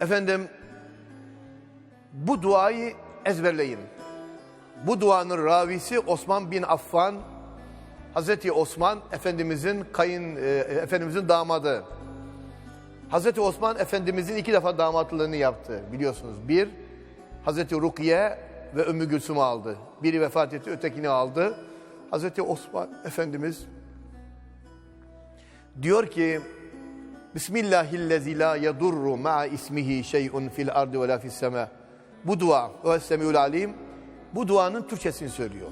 Efendim bu duayı ezberleyin. Bu duanın ravisi Osman bin Affan, Hazreti Osman Efendimizin kayın, e, Efendimizin damadı. Hazreti Osman Efendimizin iki defa damatlığını yaptı biliyorsunuz. Bir, Hazreti Rukiye ve Ümmü Gülsüm'ü aldı. Biri vefat etti, ötekini aldı. Hazreti Osman Efendimiz diyor ki Bismillahillezî lâ yedurru ma'a ismihi şey'un fil ardı ve la fis semâ. Bu dua, o semiul alim, bu duanın Türkçesini söylüyor.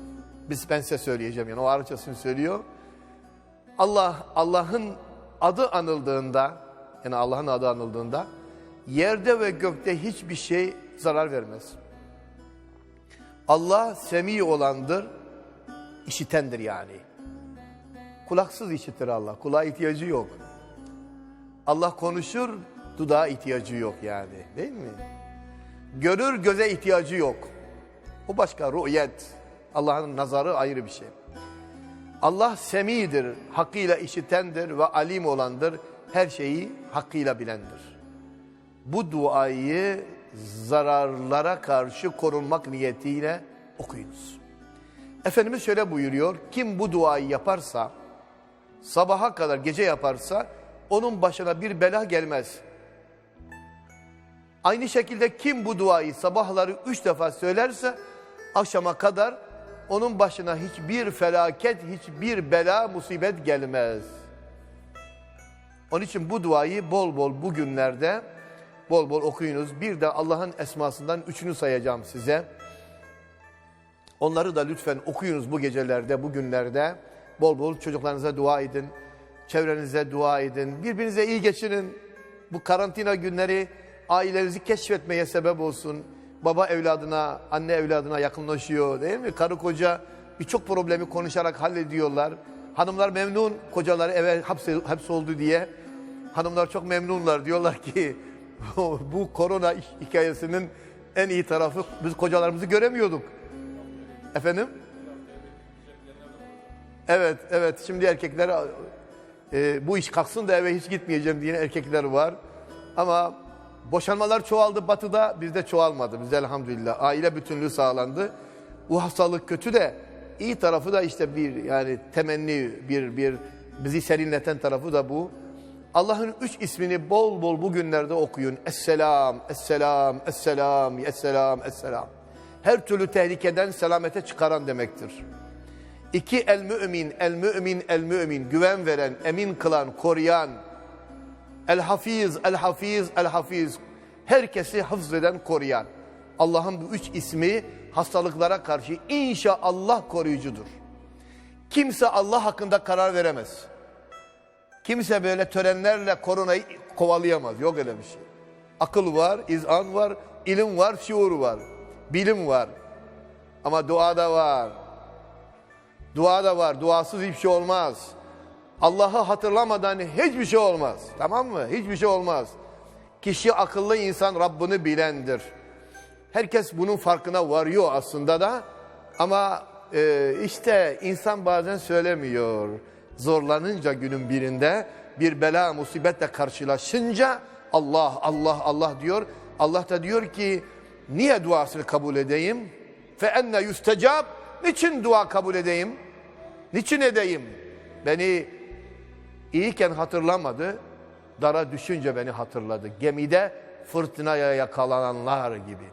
Biz ben size söyleyeceğim yani o Arapçasını söylüyor. Allah Allah'ın adı anıldığında yani Allah'ın adı anıldığında yerde ve gökte hiçbir şey zarar vermez. Allah semi olandır, işitendir yani. Kulaksız işitir Allah. Kulağa ihtiyacı yok. Allah konuşur, dudağa ihtiyacı yok yani. Değil mi? Görür, göze ihtiyacı yok. O başka rü'yet. Allah'ın nazarı ayrı bir şey. Allah semidir, hakkıyla işitendir ve alim olandır. Her şeyi hakkıyla bilendir. Bu duayı zararlara karşı korunmak niyetiyle okuyunuz. Efendimiz şöyle buyuruyor. Kim bu duayı yaparsa, sabaha kadar gece yaparsa onun başına bir bela gelmez. Aynı şekilde kim bu duayı sabahları üç defa söylerse akşama kadar onun başına hiçbir felaket, hiçbir bela, musibet gelmez. Onun için bu duayı bol bol bugünlerde bol bol okuyunuz. Bir de Allah'ın esmasından üçünü sayacağım size. Onları da lütfen okuyunuz bu gecelerde, bugünlerde. Bol bol çocuklarınıza dua edin. Çevrenize dua edin. Birbirinize iyi geçinin. Bu karantina günleri ailenizi keşfetmeye sebep olsun. Baba evladına, anne evladına yakınlaşıyor değil mi? Karı koca birçok problemi konuşarak hallediyorlar. Hanımlar memnun kocaları eve hapse, hapsoldu diye. Hanımlar çok memnunlar. Diyorlar ki bu korona hikayesinin en iyi tarafı biz kocalarımızı göremiyorduk. Efendim? Evet, evet. Şimdi erkekler e, bu iş kalksın da eve hiç gitmeyeceğim diyen erkekler var. Ama boşanmalar çoğaldı batıda, bizde çoğalmadı. Bizde elhamdülillah. Aile bütünlüğü sağlandı. Bu hastalık kötü de iyi tarafı da işte bir yani temenni, bir bir bizi serinleten tarafı da bu. Allah'ın üç ismini bol bol bugünlerde okuyun. Esselam, Esselam, Esselam, Esselam, Esselam. Her türlü tehlikeden selamete çıkaran demektir. İki el mümin, el mümin, el mümin, güven veren, emin kılan, koruyan, el hafiz, el hafiz, el hafiz, herkesi hafzeden, koruyan. Allah'ın bu üç ismi hastalıklara karşı inşallah koruyucudur. Kimse Allah hakkında karar veremez. Kimse böyle törenlerle koronayı kovalayamaz. Yok öyle bir şey. Akıl var, izan var, ilim var, şuur var, bilim var. Ama dua da var. Dua da var. Duasız hiçbir şey olmaz. Allah'ı hatırlamadan hiçbir şey olmaz. Tamam mı? Hiçbir şey olmaz. Kişi akıllı insan Rabbini bilendir. Herkes bunun farkına varıyor aslında da. Ama e, işte insan bazen söylemiyor. Zorlanınca günün birinde bir bela musibetle karşılaşınca Allah Allah Allah diyor. Allah da diyor ki niye duasını kabul edeyim? Fe enne yüstecab. Niçin dua kabul edeyim? Niçin edeyim? Beni iyiyken hatırlamadı, dara düşünce beni hatırladı. Gemide fırtınaya yakalananlar gibi.